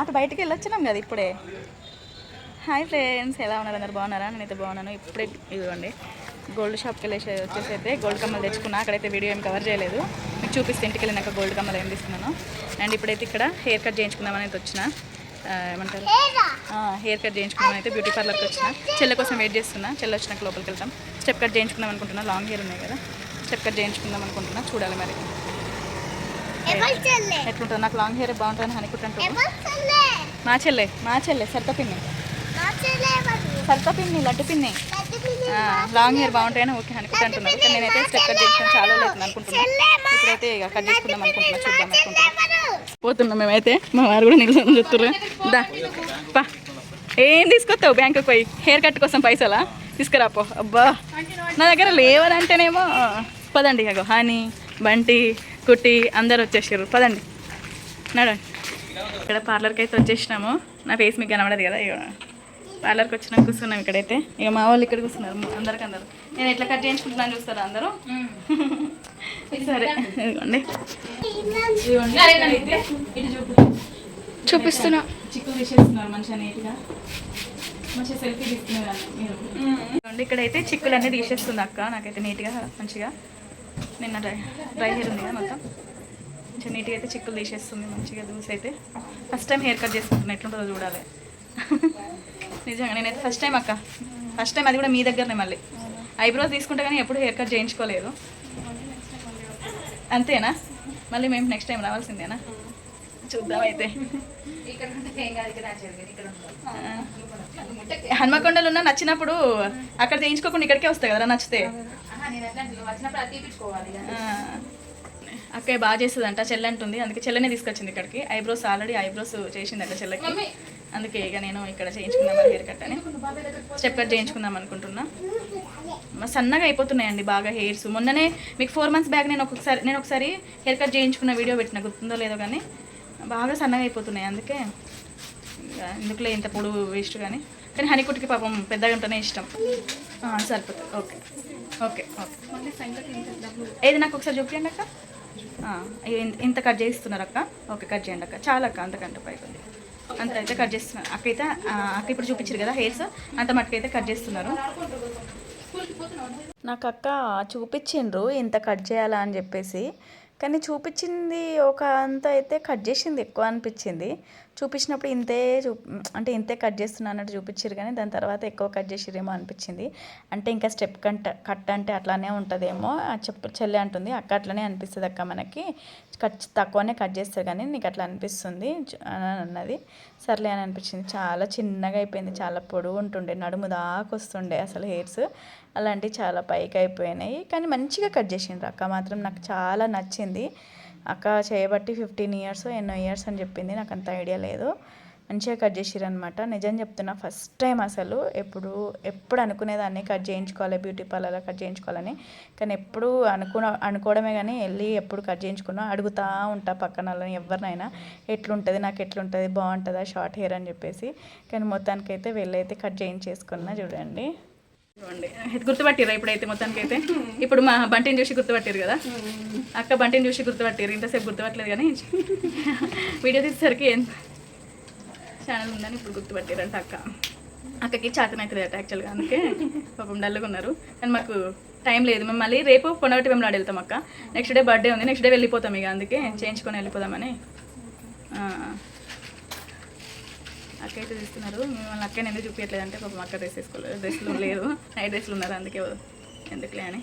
అటు బయటికి వెళ్ళొచ్చినాం కదా ఇప్పుడే. హాయ్ ఫ్రెండ్స్ ఎలా ఉన్నారు? అందరు బాగున్నారా? నేనైతే బాగున్నాను. ఇప్పుడే ఇదిగోండి గోల్డ్ షాప్కి వెళ్ళేసి వచ్చేసి అయితే గోల్డ్ కమ్మలు తెచ్చుకున్నా. అక్కడైతే వీడియో ఏం కవర్ చేయలేదు. మీకు చూపిస్తే ఇంటికి వెళ్ళినాక గోల్డ్ కమ్మలు ఏం తీసుకున్నాను. అండ్ ఇప్పుడైతే ఇక్కడ హెయిర్ కట్ చేయించుకుందామని అయితే వచ్చిన. ఏమంటారు? హెయిర్ కట్ చేయించుకుందామని అయితే బ్యూటీ పార్లర్కి వచ్చిన. చెల్ల కోసం వెయిట్ చేస్తున్నా. చెల్ల వచ్చినాక లోపలికి వెళ్తాం. స్టెప్ కట్ చేయించుకుందాం అనుకుంటున్నా. లాంగ్ హెయిర్ ఉన్నాయి కదా. స్టెప్ కట్ చేయించుకుందాం అనుకుంటున్నా. చూడాలి మరి. ఎట్లుంటుంది? నాకు లాంగ్ హెయిర్ ఎవరు చెల్లె? మా చెల్లె మా చెల్లె సరిత పిన్ని. సరిత పిన్ని లడ్డు పిన్ని. లాంగ్ హెయిర్ బాగుంటాయని ఓకే అనుకుంటున్నాను కానీ నేనైతే స్టెప్ కట్ చేసుకుని చాలా రోజులు అనుకుంటున్నాను ఇప్పుడైతే ఇక కట్ చేసుకుందాం అనుకుంటున్నా చూద్దాం అనుకుంటున్నా. ఎవరు? పోతున్నాం మేమైతే. మా వారు కూడా నిల్చొని చూస్తుర్రు దా పా. ఏం తీసుకొస్తావు బ్యాంకుకి పోయి? హెయిర్ కట్ కోసం పైసలా? తీసుకురాపో అబ్బా. నా దగ్గర లేవని అంటేనేమో పదండి ఇగో. హనీ బంటి కుట్టి అందరు వచ్చేసారు పదండి. నడండి ఇక్కడ పార్లర్కి అయితే వచ్చేసినాము. నా ఫేస్ మీకు కనబడదు కదా ఇక పార్లర్కి వచ్చినాం కూర్చున్నాం ఇక్కడైతే. ఇక మా వాళ్ళు ఇక్కడ కూర్చున్నారు అందరికి అందరు. నేను ఎట్లా కట్ చేయించుకుంటున్నాను చూస్తారా అందరూ? సరే ఇదిగోండి. చూపిస్తున్నా. చిక్కులు తీసేస్తున్నారు మంచిగా నీట్గా మంచిగా సెల్ఫీ తీసుకున్నారు ఇక్కడైతే చిక్కులు అన్నీ తీసేస్తుంది అక్క. నాకైతే నీట్గా మంచిగా. నిన్న డ్రై డ్రై హెయిర్ ఉంది కదా మొత్తం. మంచిగా నీట్గా అయితే చిక్కులు తీసేస్తుంది మంచిగా దూసి అయితే. ఫస్ట్ టైం హెయిర్ కట్ చేసుకుంటున్నా ఎట్లుంటుందో చూడాలి. నిజంగా నేనైతే ఫస్ట్ టైం అక్క. ఫస్ట్ టైం అది కూడా మీ దగ్గరనే మళ్ళీ. ఐబ్రోస్ తీసుకుంటే కానీ ఎప్పుడు హెయిర్ కట్ చేయించుకోలేదు. అంతేనా? మళ్ళీ మేము నెక్స్ట్ టైం రావాల్సిందేనా? చూద్దాం అయితే. హన్మకొండలో ఉన్న నచ్చినప్పుడు అక్కడ చేయించుకోకుండా ఇక్కడికే వస్తాయి కదా నచ్చితే. అక్కయ్య బాగా చేస్తుందంట చెల్లె అంటుంది అందుకే చెల్లెనే తీసుకొచ్చింది ఇక్కడికి. ఐబ్రోస్ ఆల్రెడీ ఐబ్రోస్ చేసిందంట చెల్లెకి. అందుకే ఇక నేను ఇక్కడ చేయించుకుందాం హెయిర్ కట్ అని. స్టెప్ కట్ చేయించుకుందాం అనుకుంటున్నా. సన్నగా అయిపోతున్నాయండి బాగా హెయిర్స్ మొన్ననే మీకు ఫోర్ మంత్స్ బ్యాక్ నేను ఒకసారి నేను ఒకసారి హెయిర్ కట్ చేయించుకున్న వీడియో పెట్టిన. గుర్తుందో లేదో కానీ బాగా సన్నగా అయిపోతున్నాయి. అందుకే ఎందుకులే ఇంత పొడుగు వేస్ట్ కానీ. కానీ హనీకుట్టికి పాపం పెద్దగా ఉంటేనే ఇష్టం. సరిపోతుంది. Okay okay okay. ఏది నాకు ఒకసారి చూపించండి అక్క? ఇంత కట్ చేస్తున్నారు అక్క? ఓకే కట్ చేయండి అక్క. చాలా అక్క అంతకంటే పైకి ఉంది. అంత అయితే కట్ చేస్తున్నారు. అక్క అయితే అక్క ఇప్పుడు చూపించారు కదా హెయిర్స్. అంత మట్టుకైతే కట్ చేస్తున్నారు. నాకు అక్క చూపించిండ్రు ఇంత కట్ చేయాలా అని చెప్పేసి. కానీ చూపించింది ఒక అంత అయితే కట్ చేసింది ఎక్కువ అనిపించింది. చూపించినప్పుడు ఇంతే చూ అంటే ఇంతే కట్ చేస్తున్నా అన్నట్టు చూపించారు కానీ దాని తర్వాత ఎక్కువ కట్ చేసిరేమో అనిపించింది. అంటే ఇంకా స్టెప్ కంట కట్ అంటే అట్లానే ఉంటుందేమో చెప్పు చెల్లె అంటుంది. అక్క అట్లనే అనిపిస్తుంది అక్క మనకి. కట్ తక్కువనే కట్ చేస్తారు కానీ నీకు అట్లా అనిపిస్తుంది అని అన్నది. సర్లే అని అనిపించింది. చాలా చిన్నగా అయిపోయింది. చాలా పొడవు ఉంటుండే. నడుము దాకా వస్తుండే అసలు హెయిర్స్. అలాంటివి చాలా పైకి అయిపోయినాయి. కానీ మంచిగా కట్ చేసిండ్రు అక్క మాత్రం. నాకు చాలా నచ్చింది. అక్క చేయబట్టి ఫిఫ్టీన్ ఇయర్స్ ఎన్నో ఇయర్స్ అని చెప్పింది. నాకు అంత ఐడియా లేదు. మంచిగా కట్ చేసిర్రు అనమాట నిజం చెప్తున్నా ఫస్ట్ టైం అసలు ఎప్పుడు ఎప్పుడు అనుకునేదాన్ని కట్ చేయించుకోవాలి బ్యూటీ పార్లర్లో కట్ చేయించుకోవాలని. కానీ ఎప్పుడు అనుకున్న అనుకోవడమే కానీ వెళ్ళి ఎప్పుడు కట్ చేయించుకున్నా అడుగుతా ఉంటా పక్కన వాళ్ళని ఎవరినైనా. ఎట్లుంటుంది నాకు ఎట్లుంటుంది బాగుంటుందా షార్ట్ హెయిర్ అని చెప్పేసి. కానీ మొత్తానికైతే వెళ్ళైతే కట్ చేయించేసుకున్నా చూడండి. ఇదిగోండి. ఇది ఇప్పుడైతే మొత్తానికి అయితే ఇప్పుడు మా బంటిని చూసి గుర్తుపట్టిరు కదా? అక్క బంటిని చూసి గుర్తుపట్టిరు ఇంతసేపు గుర్తుపట్టలేదు కానీ వీడియో తీసేసరికి ఏం ఛానల్ ఉందని ఇప్పుడు గుర్తుపట్టారంట అక్క. అక్కకి చేతన అట యాక్చువల్గా అందుకే పాపం డల్గా ఉన్నారు. కానీ మాకు టైం లేదు. మేము మళ్ళీ రేపు పొండవటి మేము వెళ్తాం అక్క. నెక్స్ట్ డే బర్త్డే ఉంది. నెక్స్ట్ డే వెళ్ళిపోతాం ఇక అందుకే చేయించుకొని వెళ్ళిపోదామని. అక్క అయితే తీస్తున్నారు. మిమ్మల్ని అక్కని ఎందుకు చూపించట్లేదు అంటే పాపం అక్క డ్రెస్ వేసుకోలేదు డ్రెస్లు లేదు. నైట్ డ్రెస్లు ఉన్నారు అందుకే ఎందుకులే అని.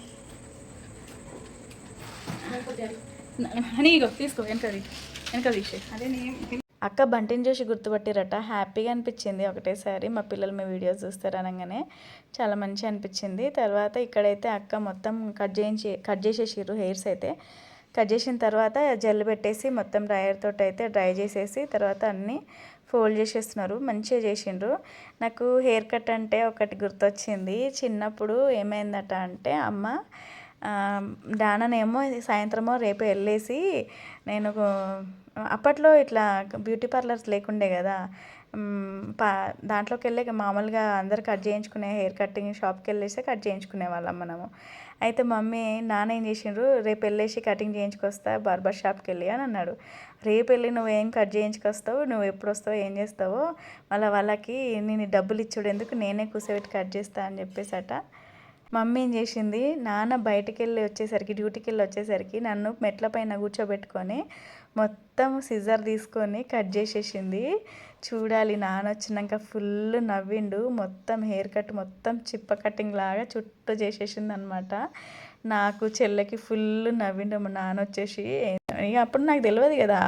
అని ఇగో తీసుకో వెనకది వెనక తీసే అదే అక్క బంటిని చూసి గుర్తుపట్టిరట. హ్యాపీగా అనిపించింది ఒకటేసారి. మా పిల్లలు మీ వీడియోస్ చూస్తారు అనగానే చాలా మంచిగా అనిపించింది. తర్వాత ఇక్కడైతే అక్క మొత్తం కట్ చేయించి కట్ చేసేసిర్రు హెయిర్స్ అయితే. కట్ చేసిన తర్వాత జెల్ పెట్టేసి మొత్తం డ్రైయర్ తోటి అయితే డ్రై చేసేసి తర్వాత అన్నీ ఫోల్డ్ చేసేస్తున్నారు మంచిగా చేసిండ్రు. నాకు హెయిర్ కట్ అంటే ఒకటి గుర్తొచ్చింది. చిన్నప్పుడు ఏమైందట అంటే అమ్మ దాననేమో సాయంత్రమో రేపు వెళ్ళేసి నేను అప్పట్లో ఇట్లా బ్యూటీ పార్లర్స్ లేకుండే కదా పా దాంట్లోకి వెళ్ళి మామూలుగా అందరు కట్ చేయించుకునే హెయిర్ కటింగ్ షాప్కి వెళ్ళేసే కట్ చేయించుకునే వాళ్ళం మనము. అయితే మమ్మీ నాన్న ఏం చేసిండ్రు? రేపు వెళ్ళేసి కటింగ్ చేయించుకొస్తా బార్బర్ షాప్కి వెళ్ళి అని అన్నాడు. రేపు వెళ్ళి నువ్వు ఏం కట్ చేయించుకొస్తావు? నువ్వు ఎప్పుడు వస్తావు ఏం చేస్తావో మళ్ళీ వాళ్ళకి నేను డబ్బులు ఇచ్చుడు ఎందుకు నేనే కూర్చోబెట్టి కట్ చేస్తా అని చెప్పేసట. మమ్మీ ఏం చేసింది? నాన్న బయటకు వెళ్ళి వచ్చేసరికి డ్యూటీకి వెళ్ళి వచ్చేసరికి నన్ను మెట్ల పైన కూర్చోబెట్టుకొని మొత్తం సిజర్ తీసుకొని కట్ చేసేసింది. చూడాలి నాన్న వచ్చినాక ఫుల్ నవ్విండు. మొత్తం హెయిర్ కట్ మొత్తం చిప్ప కటింగ్ లాగా చుట్టూ చేసేసింది అనమాట నాకు చెల్లెకి ఫుల్ నవ్విండు మా నాన్న వచ్చేసి. ఇక అప్పుడు నాకు తెలియదు కదా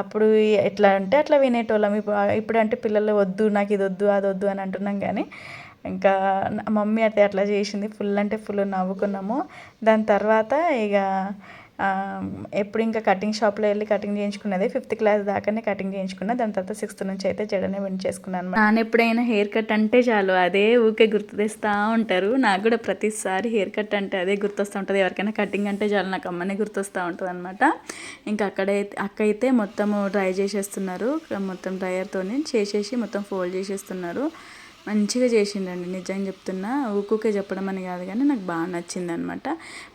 అప్పుడు ఎట్లా అంటే అట్లా వినేటోళ్ళం. ఇప్పుడు ఇప్పుడు అంటే పిల్లలు వద్దు నాకు ఇది వద్దు అది వద్దు అని అంటున్నాం కానీ ఇంకా మమ్మీ అయితే అట్లా చేసింది. ఫుల్ అంటే ఫుల్ నవ్వుకున్నాము. దాని తర్వాత ఇక ఎప్పుడు ఇంకా కటింగ్ షాప్లో వెళ్ళి కటింగ్ చేయించుకున్నది ఫిఫ్త్ క్లాస్ దాకానే కటింగ్ చేయించుకున్నా దాని తర్వాత సిక్స్త్ నుంచి అయితే జడనే చేసుకున్నాను నాన్న ఎప్పుడైనా హెయిర్ కట్ అంటే చాలు అదే ఊకే గుర్తు తెస్తూ ఉంటారు. నాకు కూడా ప్రతిసారి హెయిర్ కట్ అంటే అదే గుర్తొస్తూ ఉంటుంది. ఎవరికైనా కటింగ్ అంటే చాలు నాకు అమ్మనే గుర్తొస్తూ ఉంటుంది అనమాట ఇంకా అక్కడైతే అక్క అయితే మొత్తము డ్రై చేసేస్తున్నారు మొత్తం డ్రైయర్తోనే చేసేసి మొత్తం ఫోల్డ్ చేసేస్తున్నారు. మంచిగా చేసిండండి. నిజంగా చెప్తున్నా ఊకూకే చెప్పడం అని కాదు కానీ నాకు బాగా నచ్చింది అనమాట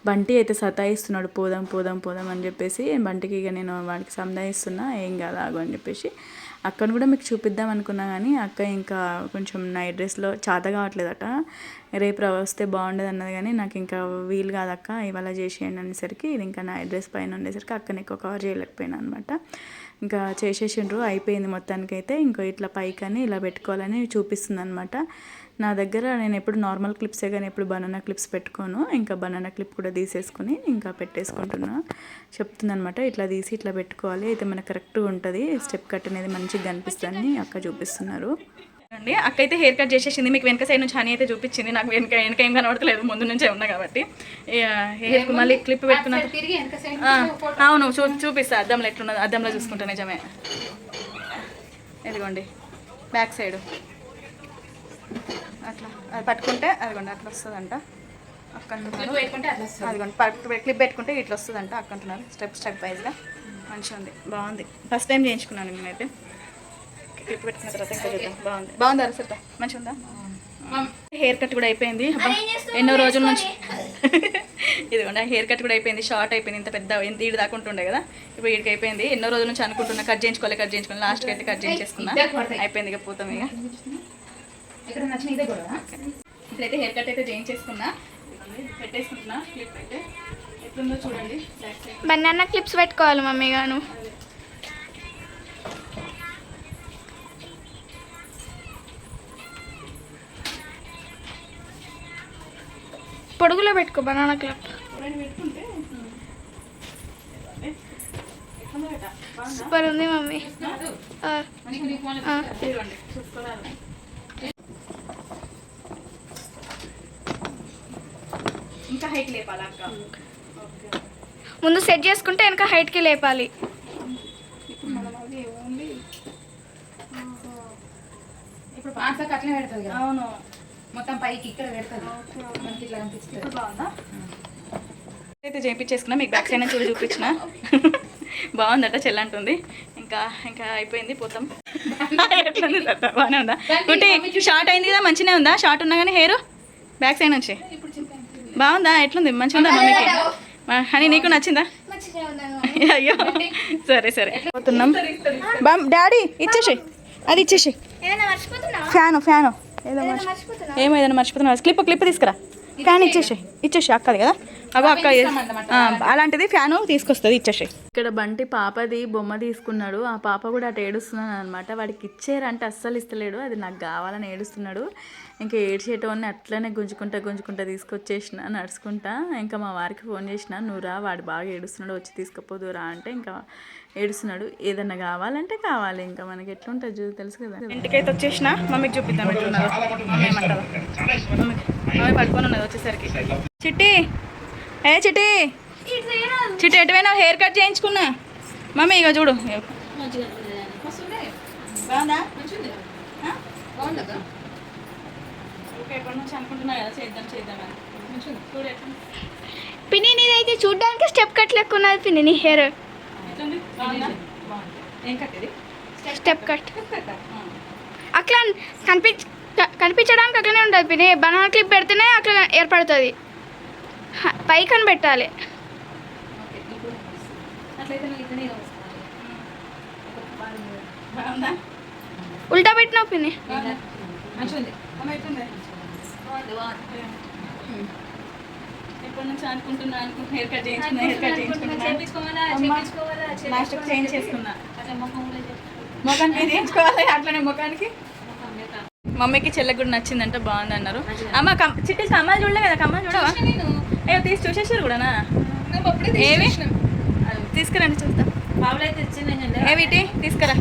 బంటి అయితే సతాయిస్తున్నాడు పోదాం పోదాం పోదాం అని చెప్పేసి బంటికి ఇక నేను వాడికి సందాయిస్తున్నా ఏం కాదు ఆగు అని చెప్పేసి. అక్కను కూడా మీకు చూపిద్దాం అనుకున్నా కానీ అక్క ఇంకా కొంచెం నైట్ డ్రెస్లో చాత కావట్లేదట. రేపు వస్తే బాగుండదు అన్నది కానీ నాకు ఇంకా వీలు కాదు అక్క ఇవాళ చేసేయండి అనేసరికి ఇది ఇంకా నైట్ డ్రెస్ పైన ఉండేసరికి అక్కని ఎక్కువ కవర్ చేయలేకపోయాను అనమాట ఇంకా చేసేసిండ్రు అయిపోయింది మొత్తానికైతే. ఇంకో ఇట్లా పైకని ఇలా పెట్టుకోవాలని చూపిస్తుంది అనమాట నా దగ్గర నేను ఎప్పుడు నార్మల్ క్లిప్సే కానీ ఎప్పుడు బనానా క్లిప్స్ పెట్టుకోను. ఇంకా బనానా క్లిప్ కూడా తీసేసుకుని ఇంకా పెట్టేసుకుంటున్నా. చెప్తుందనమాట ఇట్లా తీసి ఇట్లా పెట్టుకోవాలి. అయితే మనకు కరెక్ట్గా ఉంటుంది. స్టెప్ కట్ అనేది మంచిగా కనిపిస్తుందని అక్క చూపిస్తున్నారు. అండి. అక్క అయితే హెయిర్ కట్ చేసేసింది. మీకు వెనక సైడ్ నుంచి హనీ అయితే చూపించింది. నాకు వెనక వెనక ఏం కనబడతలేదు. ముందు నుంచే ఉన్నా కాబట్టి. హెయిర్ మళ్ళీ క్లిప్ పెట్టుకున్నా అవును చూ చూపిస్తా. అద్దంలో ఎట్లున్నది. అద్దంలో చూసుకుంటా నిజమే. ఇదిగోండి. Back side. అట్లా. అది పట్టుకుంటే అదిగోండి అట్లా వస్తుందంట. అక్క అంటున్నారు అదిగోండి పట్టు క్లిప్ పెట్టుకుంటే ఇట్లా వస్తుందంట. అక్క అంటున్నారు స్టెప్ స్టెప్ వైజ్గా. మంచిగా ఉంది బాగుంది. ఫస్ట్ టైం చేయించుకున్నాను నేనైతే. క్లిప్ పెట్టుకున్న తర్వాత ఇంకా చూద్దాం బాగుంది బాగుందా అరసరిత మంచిగా ఉందా హెయిర్ కట్ కూడా అయిపోయింది. అబ్బా, ఎన్నో రోజుల నుంచి ఇదిగోండి హెయిర్ కట్ కూడా అయిపోయింది షార్ట్ అయిపోయింది ఇంత పెద్ద ఇంత ఈడు దాకా ఉంటుండే కదా. ఇప్పుడు ఈడికి అయిపోయింది. ఎన్నో రోజుల నుంచి అనుకుంటున్నా కట్ చేయించుకోవాలి కట్ చేయించుకోవాలి లాస్ట్కి అయితే కట్ చేయించేసుకున్నా. అయిపోయింది ఇక పోతాం ఇక. ఇక్కడ నచ్చిన ఇదే కూడా ఇప్పుడైతే హెయిర్ కట్ అయితే చేయించేసుకున్నా. పెట్టేసుకుంటున్నా క్లిప్ అయితే. ఎట్లుందో చూడండి. బనానా క్లిప్స్ పెట్టుకోవాలి మమ్మీ గాను. పొడుగులో పెట్టుకో బనానా క్లిప్ సూపర్ ఉంది మమ్మీ. ఇంకా హైట్ లేపాలి అక్క? ఓకే ముందు సెట్ చేసుకుంటే వెనక హైట్కి లేపాలి. ఇప్పుడు పెడుతుంది కదా. అవును. మొత్తం పైకి ఇక్కడ మనకి ఇట్లా బాగుందా? అయితే చేయించేసుకున్నా మీకు బ్యాక్ సైడ్ నుంచి కూడా చూపించిన. బాగుందట చెల్లంటుంది ఇంకా ఇంకా అయిపోయింది పోతాం. ఎట్లుంది? బాగానే ఉందా? కుట్టి షార్ట్ అయింది కదా మంచిగా ఉందా? షార్ట్ ఉన్నా కానీ హెయిర్? బ్యాక్ సైడ్ నుంచి? బాగుందా? ఎట్లుంది? మంచిగా ఉందా మమ్మీకి? హనీ నీకు నచ్చిందా? అయ్యో. సరే సరే. పోతున్నాం. బామ్ డాడీ ఇచ్చేసి అది ఇచ్చేసి ఫ్యాను ఫ్యాను. ఏదో మర్చి ఏమో ఏదైనా మర్చిపోతున్నా క్లిప్ క్లిప్ తీసుకురా. ఫ్యాన్ ఇచ్చేసి ఇచ్చేసి అక్కది కదా? అగో అక్క అలాంటిది ఫ్యాను తీసుకొస్తుంది ఇచ్చేసి ఇక్కడ బంటి పాపది బొమ్మ తీసుకున్నాడు. ఆ పాప కూడా అటు ఏడుస్తున్నాను అనమాట వాడికి ఇచ్చారంటే అస్సలు ఇస్తలేడు. అది నాకు కావాలని ఏడుస్తున్నాడు. ఇంకా ఏడ్చేటోన్ని అట్లనే గుంజుకుంటా గుంజుకుంటా తీసుకొచ్చేసిన నడుచుకుంటా. ఇంకా మా వారికి ఫోన్ చేసిన నువ్వు రా వాడు బాగా ఏడుస్తున్నాడు వచ్చి తీసుకుపోదు రా అంటే ఇంకా ఏడుస్తున్నాడు. ఏదన్నా కావాలంటే కావాలి. ఇంకా మనకి ఎట్లుంటుంది చూ తెలుసు కదా. ఇంటికైతే వచ్చేసిన. మమ్మీకి చూపిద్దాం ఎట్లున్నదో. మమ్మీ ఏమంటారు మమ్మీ మమ్మీ పడుకొని ఉన్నది వచ్చేసరికి. చిట్టి! ఏ చిట్టి! చిట్టి ఎటువైనా హెయిర్ కట్ చేయించుకున్నా. మమ్మీ ఇక చూడు. పిన్ని నీదైతే చూడ్డానికి స్టెప్ కట్ లెక్క ఉన్నది పిన్ని నీ హెయిర్. Step cut. అట్లా కనిపించ కనిపించడానికి అట్లనే ఉంటుంది పిన్ని. బనానా క్లిప్ పెడితేనే అట్లా ఏర్పడుతుంది. హ, పైకని పెట్టాలి. ఓకే ఇప్పుడు అట్లయితే నువ్వు ఇట్లనే వస్తాను బాగుందా ఉల్టా పెట్టినావు బాగుంది ఎప్పటి నుంచి అనుకుంటున్నా అనుకుంటున్నా. హెయిర్ కట్ చేయించుకున్నా హెయిర్ కట్ చేయించుకున్నా చేయించుకోవాలా అమ్మ. చేయించుకోవాలా లాస్ట్ చేంజ్ చేసుకున్నా. అట్లా ముఖంలో ముఖానికి చేయించుకోవాలి. అట్లనే ముఖానికి. ముఖం మమ్మీకి చెల్లెకి కూడా నచ్చిందంట బాగుంది అన్నారు అమ్మ చిట్టి కమ్మాలు చూడలే కదా కమ్మాలు చూడవా? ఏ తీసి చూసేసారు కూడానా? ఏవి? తీసుకొచ్చినావు. తీసుకురండి చూద్దాం బాబులు అయితే ఇచ్చింది ఏ వీటి తీసుకురా.